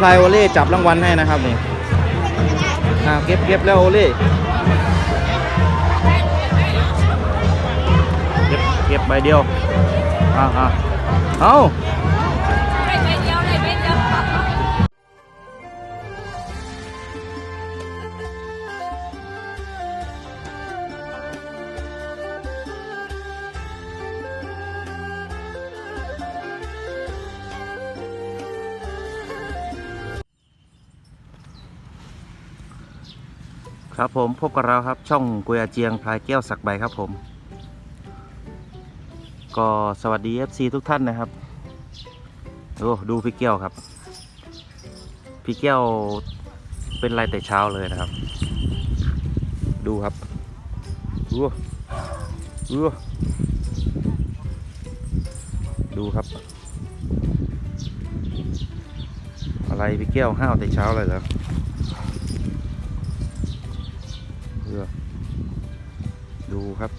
พลายโอเล่จับรางวัลให้นะครับนี่อ่าเก็บเก็บแล้วโอเล่เก็บเก็บใบเดียวอ่าอ่าเอา ครับผมพบกับเราครับช่องกุยอาเจียงพลายแก้วสักใบครับผม ก็สวัสดี FC ทุกท่านนะครับโอ้ดูพี่แก้วครับ พี่แก้วเป็นไรแต่เช้าเลยนะครับ ดูครับดูดูดูครับ อะไรพี่แก้วห้าวแต่เช้าเลยเหรอ เออดูครับ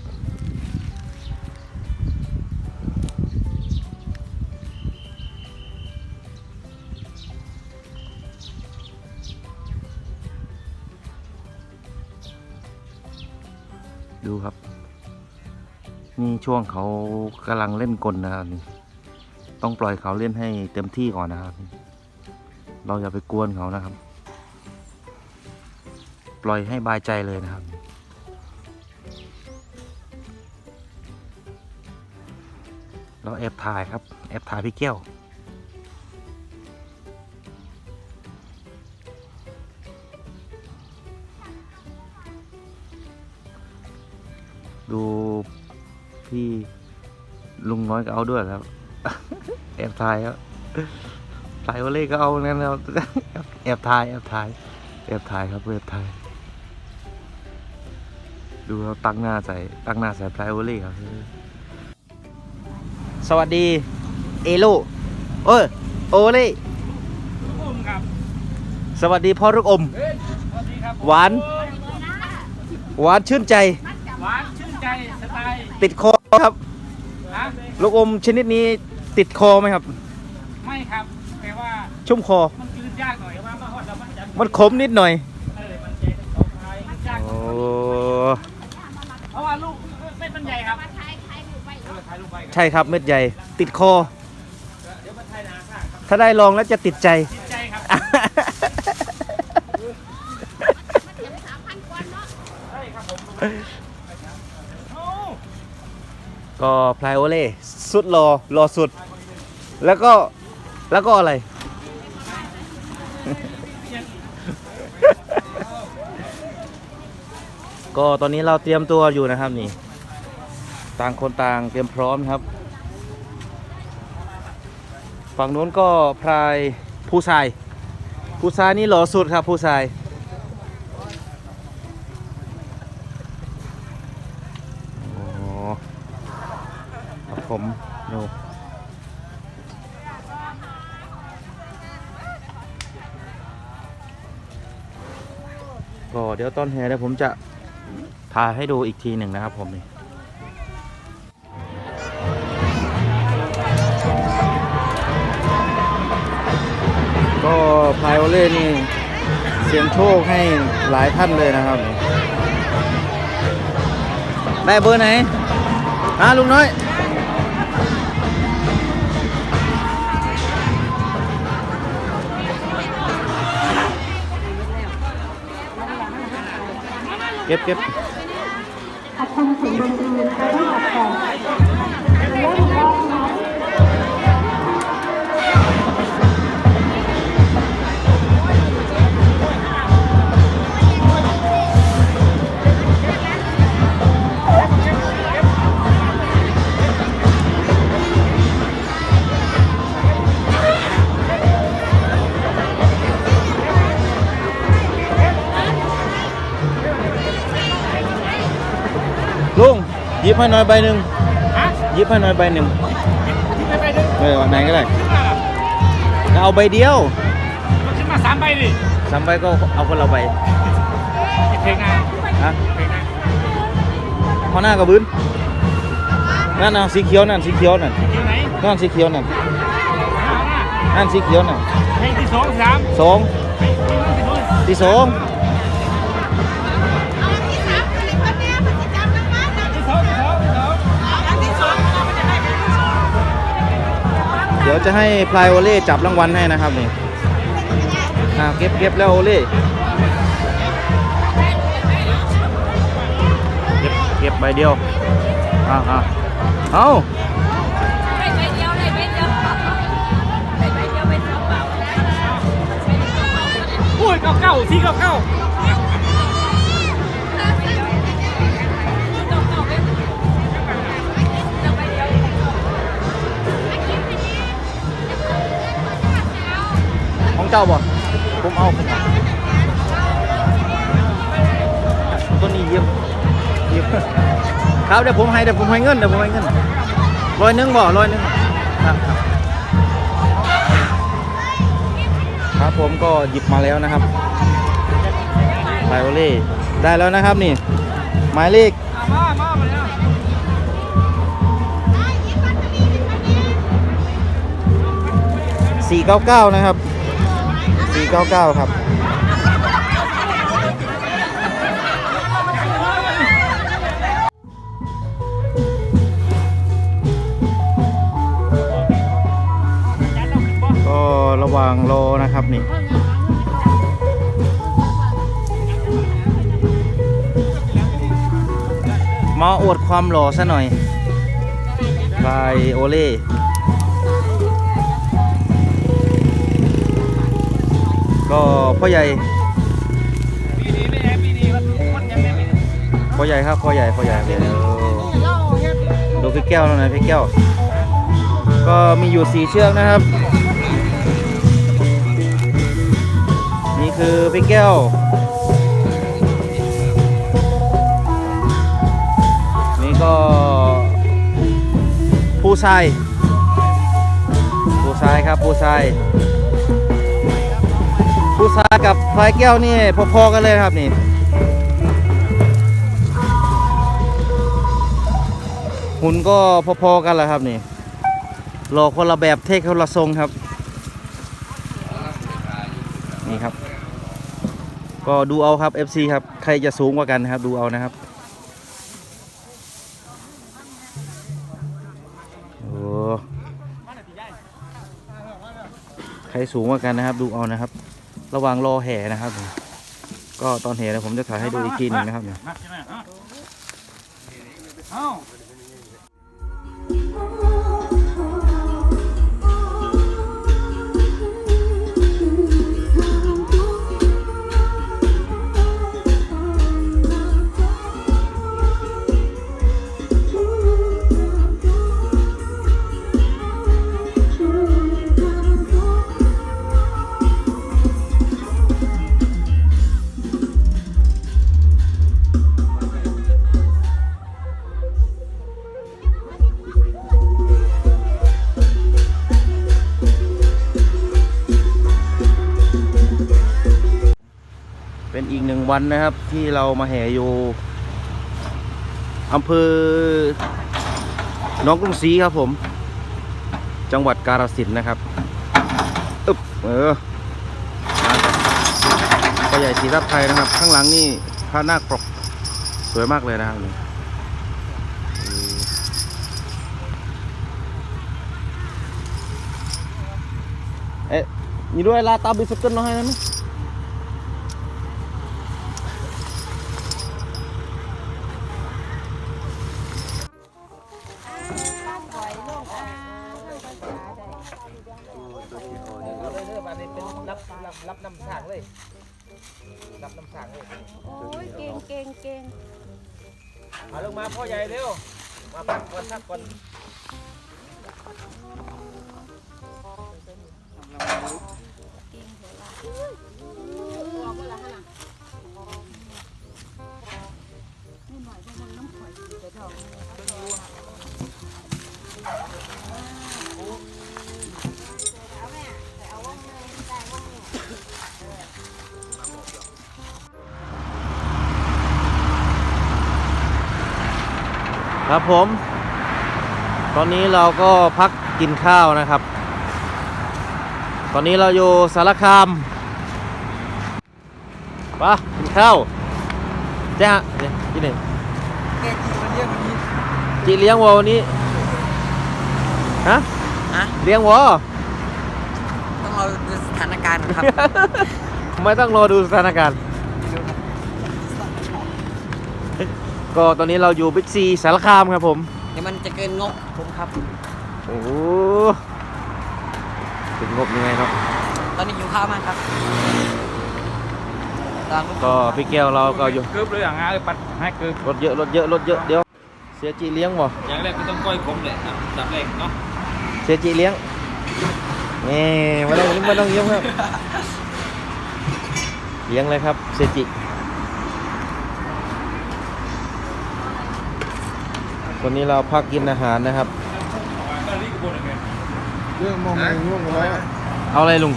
ดูครับ นี่ช่วงเขากำลังเล่นกลนะครับนี่ต้องปล่อยเขาเล่นให้เต็มที่ก่อนนะครับ เราอย่าไปกวนเขานะครับ ปล่อยให้บายใจเลยนะครับ เราแอบถ่ายครับแอบถ่ายพี่แก้วดูพี่ลุงน้อยก็เอาด้วยครับแอบถ่ายครับถ่ายโอเล่ก็เอานั่นครับแอบถ่ายแอบถ่ายแอบถ่ายครับแอบถ่าย ดูเขาตั้งหน้าใส่ตั้งหน้าใส่ไพรโอเล่ครับ สวัสดี เอโลเอ้ยโอเล่ผมครับสวัสดีพ่อลูกอมเฮ้ยสวัสดีครับหวาน หวานชื่นใจ หวานชื่นใจสไตล์ติดคอครับฮะลูกอมชนิดนี้ติดคอไหมครับ ไม่ครับแปลว่า ชุ่มคอ มันยืนยากหน่อยว่ามาฮอดแล้วมันจะมันขมนิดหน่อยเออมันจะต้องทายยากหโอ้ ใช่ครับเม็ดใหญ่ ติดคอเดี๋ยวมันถ่ายหนาข้างครับถ้าได้ลองแล้วจะติดใจจิตใจครับใช่ครับผมโอ้ก็พลายโอเล่สุดรอรอสุด แล้วก็แล้วก็อะไร ก็ตอนนี้เราเตรียมตัวอยู่นะครับนี่ ต่างคนต่างเตรียมพร้อมครับ ฝั่งนู้นก็พลายผู้ชาย ผู้ชายนี่หล่อสุดครับผู้ชายอ้ครับผมดูก็เดี๋ยวตอนแห่เดี๋ยวผมจะถ่ายให้ดูอีกทีหนึ่งนะครับผมนี่ ก็พายโอเล่นี่เสียงโชคให้หลายท่านเลยนะครับ ได้เบอร์ไหนฮะลุงน้อยเก็บเก็บขอบคุณถึงดนตรีน ให้หน่อยใบหนึ่งฮะหยิบให้หน่อยใบหนึ่งคิดไปไปดึงเออไหนก็ได้ขึ้นมาล่ะเอาใบเดียวมันขึ้นมาสามใบดิสามใบก็เอาคนละใบเพลงงานฮะเพลงงานข้างหน้ากับบืนนั่นน่ะสีเขียวนั่นสีเขียวนั่นอยู่ไหนนั่นสีเขียวนั่นเอาหน้านั่นสีเขียวนั่นเเพลงที่สองสามสองที่สองที่ ดี๋ยวจะให้พลายโอเล่จับรางวัลให้นะครับนี่อ่าเก็บเก็บแล้วโอเล่เก็บเก็บใบเดียวอ่าอ่าเอาได้ใบเดียวใบเดียวใบเดียวเป็นกระเป๋าโอ้ยเก้าเก้าสี่เก้าเก้า เจ้าบ่ผมเอาผมเอาตัวนี้เยี่ยมเยี่ยมครับเดี๋ยวผมให้เดี๋ยวผมให้เงินเดี๋ยวผมให้เงินร้อยหนึงบ่ร้อยหนึงครับครับครับผมก็หยิบมาแล้วนะครับไบโอเล่ได้แล้วนะครับนี่ หมายเลขมามามาแล้ว499นะครับ 499 ครับก็ระหว่างรอนะครับนี่มาอวดความหล่อซะหน่อยบายโอเล่ ก็พ่อใหญ่ปีนี้ไม่แอปีนี้มันมันยังไม่พ่อใหญ่ครับพ่อใหญ่พ่อใหญ่เดี๋ยวดูพี่แก้วแล้วนะพี่แก้ว ก็มีอยู่สี่เชือกนะครับ นี่คือพี่แก้ว นี่ก็ ผู้ชายผู้ชายครับผู้ชาย ผู้ชายกับพลายแก้วนี่พอๆกันเลยครับนี่หุ่นก็พอๆกันแหละครับนี่หล่อคนละแบบเท่คนละทรงครับ นี่ครับ ก็ดูเอาครับ FC ครับ ใครจะสูงกว่ากันครับ ดูเอานะครับโอ้ใครสูงกว่ากันนะครับ ดูเอานะครับ ระหว่างรอแห่นะครับ ก็ตอนแห่นะผมจะถ่ายให้ดูอีกทีหนึงนะครับเนี่ย เอ้า เป็นอีกหนึ่งวันนะครับ ที่เรามาแห่อยู่อำเภอหน้องกรุงศรีครับผม จังหวัดกาฬสินธุ์นะครับอึบเออพ่อใหญ่ศรีทับไทยนะครับ ข้างหลังนี่พระนาคปรกสวยมากเลยนะครับนี่เอ๊ะนี่ด้วยลาตาบิสกันน้อยนะมั้ย โอ้ยเก่งเก่งเก่งเอาลงมาพ่อใหญ่เร็ว มาพักก่อนพักก่อน ครับผม ตอนนี้เราก็พักกินข้าวนะครับ ตอนนี้เราอยู่สารคามปะกินข้าวเจ้าเนี่ยที่หนึ่งแกจีมันเยอะกว่านี้จีเลี้ยงวัววันนี้ฮะฮะเลี้ยงวัวต้องรอดูสถานการณ์ครับ ไม่ต้องรอดูสถานการณ์ ก็ตอนนี้เราอยู่บิ๊กซีสารคามครับผมเดี๋ยวมันจะเกินงบผมครับ โอ้โหถึงงบยังไงเนาะตอนนี้อยู่ข้าวมากครับตามก็พี่แก้วเราก็อยู่เกือบเลยอะงาเออปัดให้เกือบรถเยอะรถเยอะรถเยอะเดี๋ยวเสียจีเลี้ยงบ่อย่างแรกก็ต้องก้อยขมเลยอะจับแรกเนาะเสียจีเลี้ยงนี่ไม่ต้องยิ้มไม่ต้องยิ้มครับ เลี้ยงเลยครับเสียจิ วันนี้เราพักกินอาหารนะครับ เรื่องมองในง่วงแล้วเอาอะไรลุง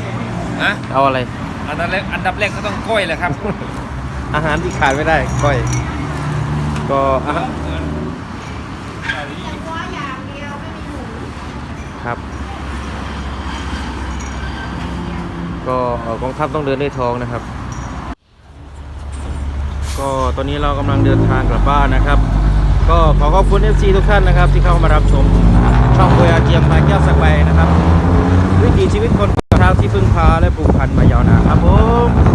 นะเอาอะไร อันดับแรกอันดับแรกก็ต้องก้อยแหละครับ อาหารที่ขาดไม่ได้ก้อย ก็อาหารครับ ก็เอ่อกองทัพต้องเดินด้วยท้องนะครับ ก็ตอนนี้เรากำลังเดินทางกลับบ้านนะครับ ก็ขอขอบคุณ FC ทุกท่านนะครับ ที่เข้ามารับชมช่องโดยอาเจียมพาแก้วสักใบนะครับ วิถีชีวิตคนทางที่พึ่งพาและผูกพันมายาวนานครับผม